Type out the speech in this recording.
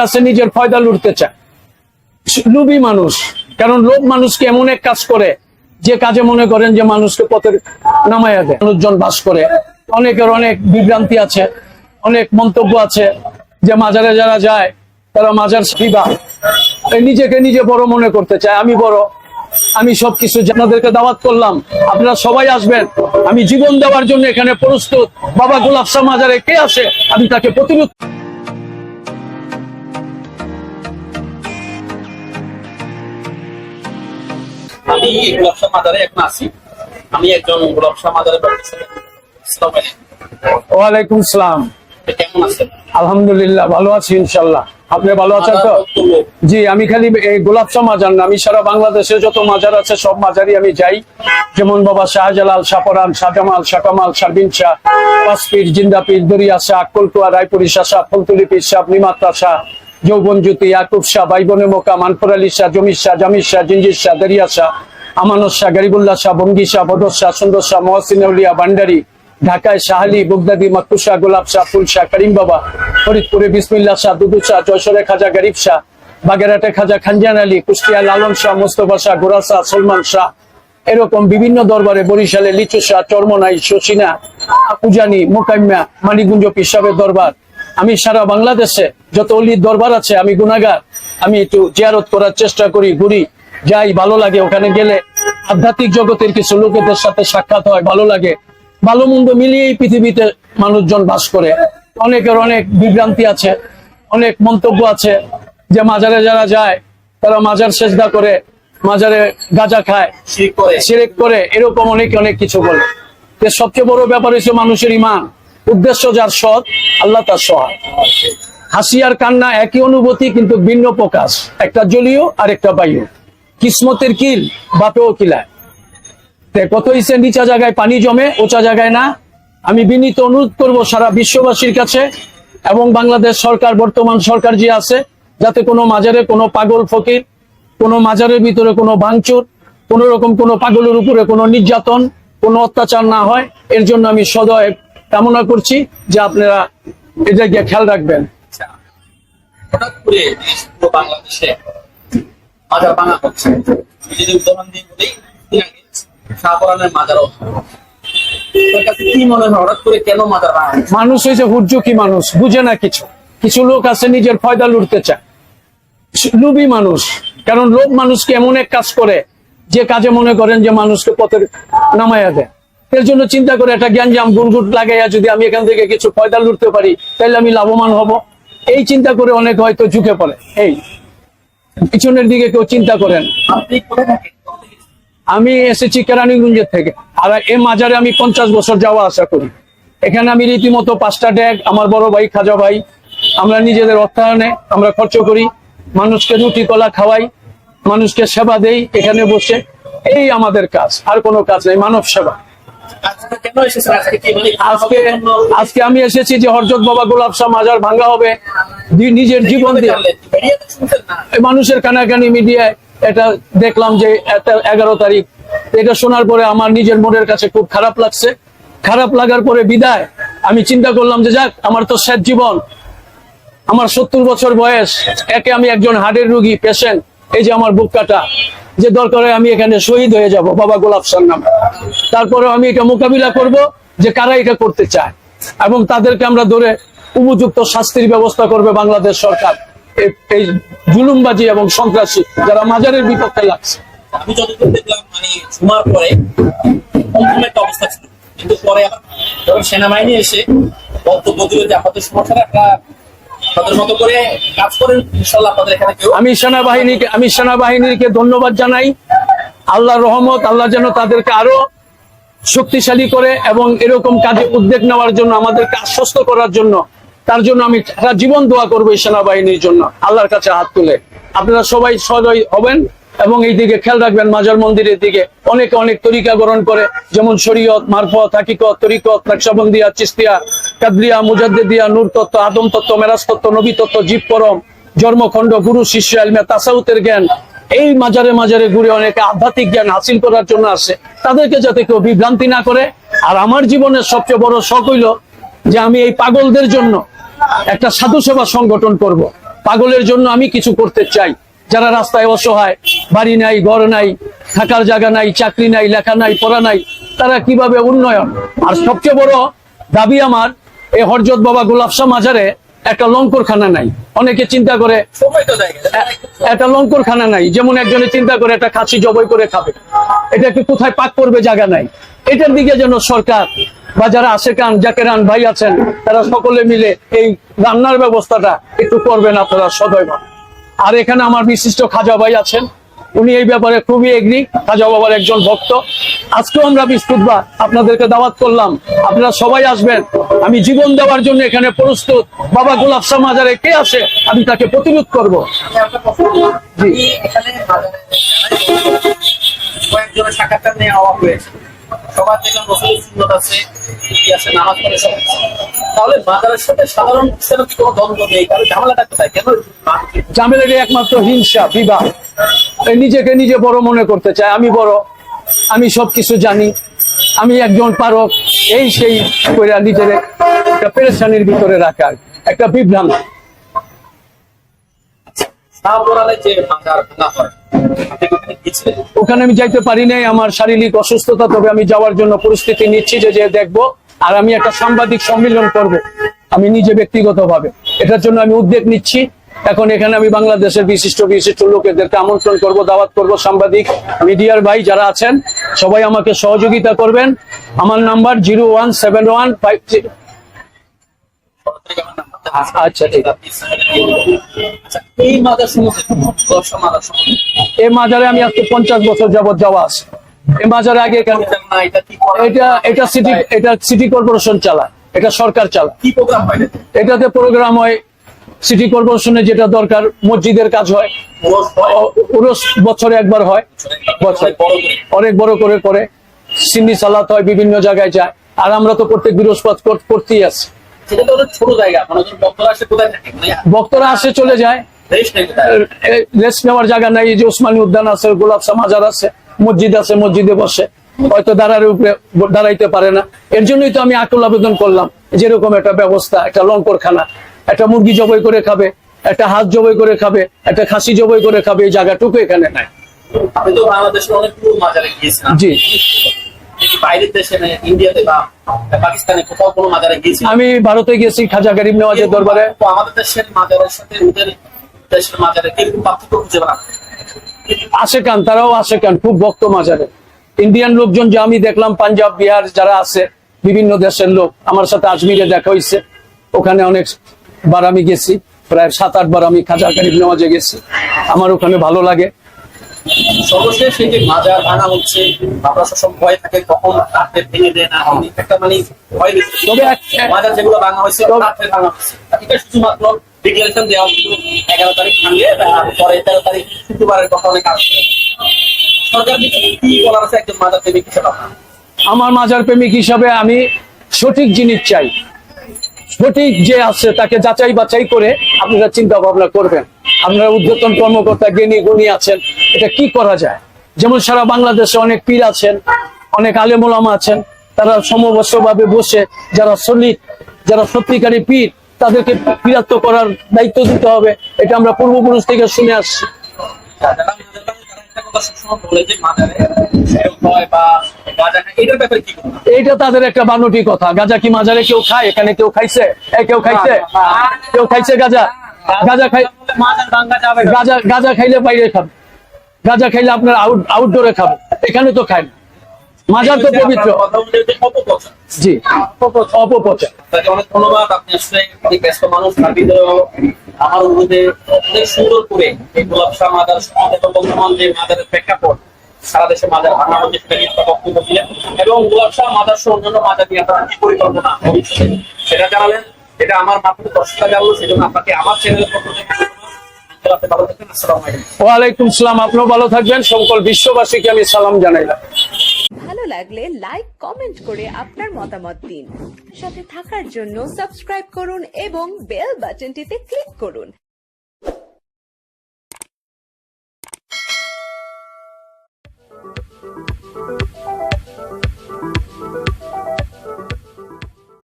আছে নিজের ফয়দা লুটতে চায়। লোভী মানুষ। কারণ লোভ মানুষকে এমন এক কাজ করে? যে কাজে মনে করেন যে মানুষকে পথের নামাইয়া দেয়। মানুষজন বাস করে। অনেকের অনেক বিভ্রান্তি আছে। অনেক মন্তব্য আছে যে মাজারে যারা যায়, তারা মাজার বিবাহ। নিজেকে নিজে বড় মনে করতে চায়। আমি বড়। আমি সবকিছু আপনাদেরকে দাওয়াত করলাম। আপনারা সবাই আসবেন। আমি জীবন দেওয়ার জন্য এখানে প্রস্তুত। বাবা গোলাপ শাহ মাজারে কে আসে? আমি তাকে প্রতিরোধ আমি গোলাপ শাহ মাজারে এখন আছি। আমি একজন গোলাপ শাহ মাজারে বক্তা আসসালামু আলাইকুম। ওয়ালাইকুম সালাম। কেমন আছেন? আলহামদুলিল্লাহ ভালো আছি ইনশাল্লাহ আপনি ভালো আছেন তো? জি আমি খালি মাজার না আমি সারা বাংলাদেশে যত মাজার আছে সব মাজারই আমি যাই। যেমন বাবা শাহজালাল শাহপরান শাহজামাল শাহকামাল শারবিন শাহ পাসপীর জিন্দাপীর দরিয়া শাহ আক্কলকুয়া রায়পুরি শাহ শাহ ফলতুলি পীর শাহ নিমাত্রা শাহ যৌবন জ্যোতি, ইয়াকুব শাহ বাইবনে মোকা, মানপুর আলী শাহ, জমির শাহ, জামির শাহ, জিঞ্জির শাহ, দরিয়া শাহ, আমানত শাহ, গরিবুল্লাহ শাহ, বঙ্গি শাহ, বদর শাহ, সুন্দর শাহ, মহসিন উলিয়া ভান্ডারি, ঢাকায় শাহালি বুগদাদি মাক্কু শাহ, গোলাপ শাহ, ফুল শাহ, করিম বাবা, ফরিদপুরে বিসমিল্লা শাহ, দুদু শাহ যশোরে খাজা, গরিব শাহ, বাগেরহাটে খাজা খানজান আলী, কুষ্টিয়া লালন শাহ, মোস্তফা শাহ, গোরা শাহ, সলমান শাহ, এরকম বিভিন্ন দরবারে বরিশালে লিচু শাহ, চরমনাই, শশিনা উজানি মোকাইম্যা মানিগুঞ্জ পিসাবের দরবার। আমি সারা বাংলাদেশে যত অলির দরবার আছে আমি গুনাগার আমি একটু জিয়ারত করার চেষ্টা করি ঘুরি। যাই ভালো লাগে ওখানে গেলে। আধ্যাত্মিক জগতের কিছু লোকেদের সাথে সাক্ষাৎ হয় ভালো লাগে। ভালো মন্দ মিলিয়েই পৃথিবীতে মানুষজন বাস করে। অনেকের অনেক বিভ্রান্তি আছে অনেক মন্তব্য আছে যে মাজারে যারা যায় তারা মাজার সেজদা করে মাজারে গাঁজা খায় করে। সিরেক করে এরকম অনেক অনেক কিছু বলে। সবচেয়ে বড় ব্যাপার হচ্ছে মানুষের ইমান উদ্দেশ্য যার সৎ, আল্লাহ তার সহায়। হাসি আর কান্না একই অনুভূতি, কিন্তু ভিন্ন প্রকাশ। একটা জলীয় আর একটা বায়ু। কিসমতের কিল, বাপেও কিলায় কত ইসে নিচা জায়গায় পানি জমে উঁচা জায়গায় না। আমি বিনীত অনুরোধ করব সারা বিশ্ববাসীর কাছে এবং বাংলাদেশ সরকার, বর্তমান সরকার যে আছে, যাতে কোনো মাজারে কোনো পাগল ফকির, কোনো মাজারের ভিতরে কোনো ভাঙচুর, কোন রকম কোনো পাগলের উপরে কোনো নির্যাতন, কোনো অত্যাচার না হয়, এর জন্য আমি সদয় কামনা করছি যে আপনারা এটা গিয়ে খেয়াল রাখবেন। আচ্ছা। হঠাৎ করে বাংলাদেশে মাজার ভাঙা হচ্ছে। যদি উদাহরণ দিয়ে বলি দিন মাজারও তোর কাছে কি হঠাৎ করে কেন মাজার ভাঙা হচ্ছে? মানুষ হয়েছে মানুষ বুঝে না কিছু। কিছু লোক আছে নিজের ফয়দা লুটতে চায়। লোভী মানুষ কারণ লোভ মানুষকে এমন এক কাজ করে যে কাজে মনে করেন যে মানুষকে পথের নামাইয়া দেয়। এর জন্য চিন্তা করে একটা জ্ঞানজাম গুনগুট লাগাইয়া যদি আমি এখান থেকে কিছু ফয়দা লুটতে পারি তাহলে আমি লাভবান হব। এই চিন্তা করে অনেক হয়তো ঝুঁকে পড়ে। এই, পিছনের দিকে কেউ চিন্তা করেন। আমি এসেছি কেরানীগঞ্জের থেকে। আর এ মাজারে আমি পঞ্চাশ বছর যাওয়া আশা করি। এখানে আমি রীতিমতো পাঁচটা ড্যাগ, আমার বড় ভাই খাজা ভাই। আমরা নিজেদের অর্থায়নে আমরা খরচ করি, মানুষকে রুটি, কলা খাওয়াই, মানুষকে সেবা দেই, এখানে বসে। এই আমাদের কাজ, আর কোনো কাজ নেই, মানব সেবা। আজকে আমি এসেছি যে হরজত বাবা গোলাপ শাহ মাজার ভাঙ্গা হবে। নিজের জীবন দিয়ে। মানুষের কানাকানি মিডিয়ায় এটা দেখলাম যে এগারো তারিখ। এটা শোনার পরে আমার নিজের মনের কাছে খুব খারাপ লাগছে। খারাপ লাগার পরে বিদায়। আমি চিন্তা করলাম যে যাক, আমার তো শেষ জীবন। আমার সত্তর বছর বয়স। একে আমি একজন হার্টের রুগী পেশেন্ট এই যে আমার বুক কাটা। যে দরকারে আমি এখানে শহীদ হয়ে যাব, বাবা গোলাপ নামে। তারপরে আমি এটা মোকাবিলা করব যে কারা এটা করতে চায়। এবং তাদেরকে আমরা ধরে উপযুক্ত শাস্তির ব্যবস্থা করবে বাংলাদেশ সরকার। এই- জুলুমবাজি এবং সন্ত্রাসী যারা মাজারের বিপক্ষে লাগছে। আমি যতদূর দেখলাম মানে সেনাবাহিনী এসে আমি সেনাবাহিনীকে আমি সেনাবাহিনীকে ধন্যবাদ জানাই। আল্লাহ রহমত, আল্লাহ যেন তাদেরকে আরও শক্তিশালী করে এবং এরকম কাজে উদ্যোগ নেওয়ার জন্য, আমাদেরকে আশ্বস্ত করার জন্য, তার জন্য আমি সারা জীবন দোয়া করব এই সেনাবাহিনীর জন্য। আল্লাহর কাছে হাত তুলে। আপনারা সবাই সদয় হবেন। এবং এই দিকে খেয়াল রাখবেন মাজার মন্দিরের দিকে অনেক অনেক তরিকা গ্রহণ করে, যেমন শরীয়ত, মারফত, হাকিকত, তরিকত, নকশাবন্দিয়া, চিস্তিয়া কাদরিয়া মুজাদ্দিদিয়া নূর তত্ত্ব আদম তত্ত্ব মেরাজ তত্ত্ব নবী তত্ত্ব জীব পরম জন্মখণ্ড, গুরু, শিষ্য আলমে তাসাউতের জ্ঞান। এই মাজারে মাজারে ঘুরে অনেকে আধ্যাত্মিক জ্ঞান হাসিল করার জন্য আসে। তাদেরকে যাতে কেউ বিভ্রান্তি না করে। আর আমার জীবনের সবচেয়ে বড় শখ হইল যে আমি এই পাগলদের জন্য একটা সাধু সেবা সংগঠন করব। পাগলের জন্য আমি কিছু করতে চাই। যারা রাস্তায় অসহায় বাড়ি নাই, ঘর নাই, থাকার জায়গা নাই, চাকরি নাই, লেখা নাই, পড়া নাই, তারা কীভাবে উন্নয়ন? আর সবচেয়ে বড় দাবি আমার এই হরজত বাবা গোলাপশা মাজারে একটা লঙ্করখানা নাই। অনেকে চিন্তা করে, একটা লঙ্করখানা নাই, যেমন একজনে চিন্তা করে একটা খাসি জবাই করে খাবে। এটাকে কোথায় পাক করবে জায়গা নাই। এটার দিকে যেন সরকার বা যারা আশেকান জাকেরান ভাই আছেন, তারা সকলে মিলে এই রান্নার ব্যবস্থাটা একটু করবেন আপনারা সদয় আর এখানে আমার বিশিষ্ট খাজা ভাই আছেন উনি এই ব্যাপারে খুবই এগ্রি। খাজা বাবার একজন ভক্ত। আজকেও আমরা বিস্কুট বা আপনাদেরকে দাওয়াত করলাম। আপনারা সবাই আসবেন। আমি জীবন দেওয়ার জন্য এখানে প্রস্তুত। বাবা গোলাপ শাহ মাজারে কে আসে আমি তাকে প্রতিরোধ করব। জি। কয়েকজনের সাক্ষাৎকার হয়েছে। সবার দেখলাম রসুল সুন্নত আছে আছে নামাজ পড়ে সব তাহলে সাথে সাধারণ কোনো দ্বন্দ্ব নেই কারণ ঝামেলাটা কোথায়? কেন জামেলের একমাত্র হিংসা বিবাহ নিজেকে নিজে বড় মনে করতে চায়। আমি বড়। আমি সবকিছু জানি। আমি একজন পারক। এই সেই কইরা নিজের একটা পেরেশানির ভিতরে রাখার একটা বিভ্রান্ত। ওখানে আমি যাইতে পারি নাই। আমার শারীরিক অসুস্থতা তবে আমি যাওয়ার জন্য পরিস্থিতি নিচ্ছি যে যে দেখব আর আমি একটা সাংবাদিক সম্মেলন করব। আমি নিজে ব্যক্তিগতভাবে। এটার জন্য আমি উদ্যোগ নিচ্ছি। এখন এখানে আমি বাংলাদেশের বিশিষ্ট বিশিষ্ট লোকেদেরকে আমন্ত্রণ করব দাওয়াত করব সাংবাদিক মিডিয়ার ভাই যারা আছেন সবাই আমাকে সহযোগিতা করবেন। আমার number zero one seven one five আচ্ছা ঠিক আচ্ছা এই মাজার আমি আজকে পঞ্চাশ বছর যাবত যাওয়া আছে। এই মাজারে আগে এটা এটা সিটি এটা সিটি কর্পোরেশন চালায়। এটা সরকার চালায়? এটাতে প্রোগ্রাম হয় সিটি কর্পোরেশনের যেটা দরকার মসজিদের কাজ হয়। বছরে একবার হয়। বছর। অনেক বড় করে। করে। সিন্নি সালাত হয় বিভিন্ন জায়গায় যায়। আর আমরা তো প্রত্যেক বৃহস্পত করতেই আছি। ছোট জায়গা। মানে ভক্তরা আসে চলে যায়। রেস্ট নেওয়ার জায়গা নাই। যে ওসমানী উদ্যান আছে গোলাপ মাজার আছে মসজিদ আছে মসজিদে বসে। হয়তো দাঁড়ার উপরে দাঁড়াইতে পারে না। এর জন্যই তো আমি আকুল আবেদন করলাম যেরকম একটা ব্যবস্থা একটা লঙ্করখানা। একটা মুরগি জবাই করে খাবে একটা হাঁস জবাই করে খাবে একটা খাসি জবাই করে খাবে এই জায়গাটুকু এখানে নাই। আপনি তো বাংলাদেশের অনেক পুরো মাজারে গিয়েছেন জি। বাইরের দেশে মানে ইন্ডিয়াতে বা পাকিস্তানে কোথাও কোনো মাজারে গিয়েছেন আমি ভারতে গেছি খাজা গরিব নেওয়াজের দরবারে। তো আমাদের দেশের মাজারের সাথে ওদের দেশের মাজারে কীরকম পার্থক্য খুঁজে পান আসে কান তারাও আসে কান খুব ভক্ত মাজারে। ইন্ডিয়ান লোকজন যে আমি দেখলাম পাঞ্জাব বিহার যারা আছে বিভিন্ন দেশের লোক আমার সাথে আজমিরে দেখা হয়েছে। ওখানে অনেক বার আমি গেছি প্রায় সাত আট বার আমি খাজা গরিব নামাজে গেছি। আমার ওখানে ভালো লাগে। সর্বশেষ এই যে মাজার ভাঙা হচ্ছে আপনার সব ভয় থাকে কখন রাত্রে ভেঙে দেয় না। একটা মানে ভয় তবে যেগুলো ভাঙা হয়েছে তবে- ভাঙা হচ্ছে এটা শুধুমাত্র ডিক্লারেশন দেওয়া হচ্ছিল এগারো তারিখ ভাঙলে পরে তেরো তারিখ শুক্রবারের কথা অনেক আসছে সরকার কি বলার আছে একজন মাজার প্রেমিক হিসেবে? আমার মাজার প্রেমিক হিসাবে আমি সঠিক জিনিস চাই। সঠিক যে আছে তাকে যাচাই বাছাই করে আপনারা চিন্তা ভাবনা করবেন। আপনারা উদ্যতন কর্মকর্তা জ্ঞানী গুণী আছেন, এটা কি করা যায়? যেমন সারা বাংলাদেশে অনেক পীর আছেন, অনেক আলেমোলামা আছেন, তারা সমবস্ত ভাবে বসে যারা সলিড যারা সত্যিকারী পীর, তাদেরকে পীরাত্ব করার দায়িত্ব দিতে হবে, এটা আমরা পূর্বপুরুষ থেকে শুনে আসছি। হয় এইটা তাদের একটা বানটি কথা। গাজা কি মাজারে কেউ খায়? এখানে কেউ খাইছে? কেউ খাইছে? কেউ খাইছে গাজা? গাজা খাই। গাজা গাজা খাইলে বাইরে খাবে। গাজা খাইলে আপনার আউট আউটডোরে খাবে। এখানে তো খায় না। মাজার তো পবিত্র। জি। অপপ্রচার। অনেক ধন্যবাদ। আপনি আসলে ব্যস্ত মানুষ আমার অনুরোধে অনেক সুন্দর করে এই গোলাপ শাহ মাদার সমাজ এবং বর্তমান যে মাদারের প্রেক্ষাপট সারা দেশে মাদার ভাঙা হচ্ছে সেটা নিয়ে একটা বক্তব্য দিলেন এবং সহ অন্যান্য মাদার নিয়ে আপনার কি পরিকল্পনা ভবিষ্যতে সেটা জানালেন। এটা আমার মাত্র দর্শকরা জানলো সেজন্য আপনাকে আমার চ্যানেলের পক্ষ থেকে ওয়ালাইকুম সালাম আপনিও ভালো থাকবেন। সকল বিশ্ববাসীকে আমি সালাম জানাইলাম ভালো লাগলে লাইক কমেন্ট করে আপনার মতামত দিন। সাথে থাকার জন্য সাবস্ক্রাইব করুন এবং বেল বাটনটিতে ক্লিক করুন।